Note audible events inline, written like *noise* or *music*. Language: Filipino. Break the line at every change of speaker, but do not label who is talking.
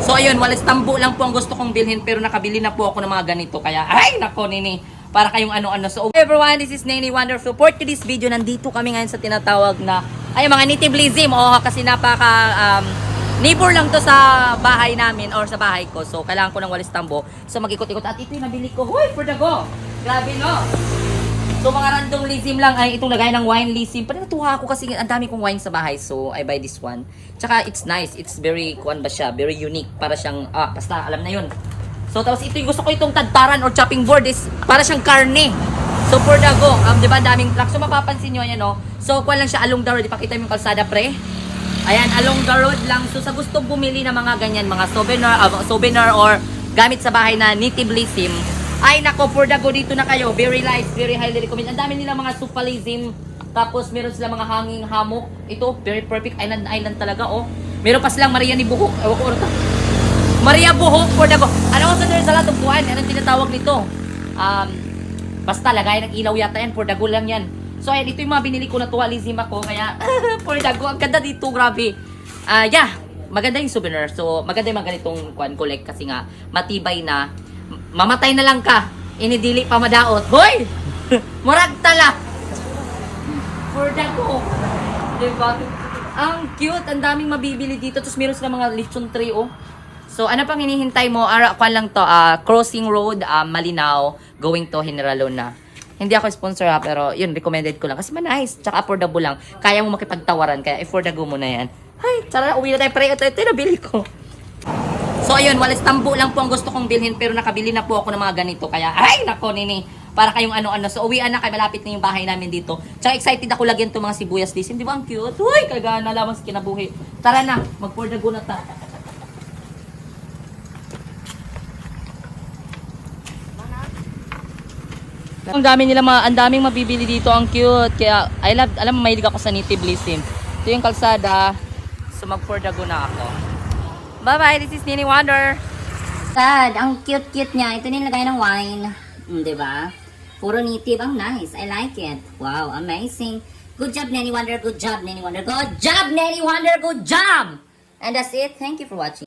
So ayun, walis tambo lang po ang gusto kong bilhin pero nakabili na po ako ng mga ganito. Kaya ay nako nini, para kayong ano-ano. So everyone, this is Nene Wonder. So for today's video, nandito kami ngayon sa tinatawag na ay mga nativism. Oh, kasi napaka um, neighbor lang to sa bahay namin or sa bahay ko. So kailangan ko ng walis tambo. So mag-ikot-ikot at ito yung nabili ko. Hoy, for the go. Grabe no. So mga random lisim lang ay itong lagay ng wine lisim. Pero natuwa ako kasi ang dami kong wine sa bahay. So I buy this one. Tsaka it's nice. It's very kuan ba siya? Very unique. Para siyang ah basta alam na 'yun. So tapos ito yung gusto ko itong tadtaran or chopping board is para siyang karne. So for the go, um, 'di ba daming truck. So mapapansin niyo yan no. So kuan lang siya along the road. Ipakita mo yung kalsada pre. Ayan, along the road lang. So sa gustong bumili ng mga ganyan, mga souvenir, ah, souvenir or gamit sa bahay na natively ay nako, for the go dito na kayo. Very nice, very highly recommend. Ang dami nila mga supalism. Tapos meron sila mga hanging hammock. Ito, very perfect island island talaga oh. Meron pa silang Maria ni Buhok. Ewan ko ano. Maria Buhok for the go. Ano sa sa lahat ng buwan? Anong tinatawag nito? Um, basta lagay ng ilaw yata yan. For the go lang yan. So ayan, ito yung mga binili ko na tuwalizim ako. Kaya *laughs* for the go. Ang ganda dito, grabe. Ah, yeah. Maganda yung souvenir. So, maganda yung mga ganitong kwan collect kasi nga matibay na. Mamatay na lang ka. Inidili pa madaot. Hoy! *laughs* Murag tala. For the go. Diba? Ang cute. Ang daming mabibili dito. Tapos meron sila mga lechon tray, oh. So, ano pang hinihintay mo? Ara, kwan lang to, ah, Crossing Road, ah, Malinaw, going to General Luna. Hindi ako sponsor ha, pero yun, recommended ko lang. Kasi man nice, tsaka affordable lang. Kaya mo makipagtawaran, kaya affordable mo na yan. Ay, tara, uwi na tayo, pre. Ito, ito, yung nabili ko. So ayun, walis tambo lang po ang gusto kong bilhin pero nakabili na po ako ng mga ganito. Kaya ay nako nini, para kayong ano-ano. So uwian na kay malapit na yung bahay namin dito. Tsaka excited ako lagyan itong mga sibuyas lisim. Di ba ang cute? Uy, kagana lamang sa kinabuhi. Tara na, mag-pour the go na ta. Ang dami nila mga, ang daming mabibili dito, ang cute. Kaya I love, alam mo, mahilig ako sa native lisim. Ito yung kalsada. So go na ako. Bye-bye, this is Nini Wonder.
Sad, ang cute-cute niya. Ito nilagay ng wine. Mm, di ba? Puro native. Ang nice. I like it. Wow, amazing. Good job, Nanny Wonder. Good job, Nanny Wonder. Good job, Nanny Wonder. Good job! And that's it. Thank you for watching.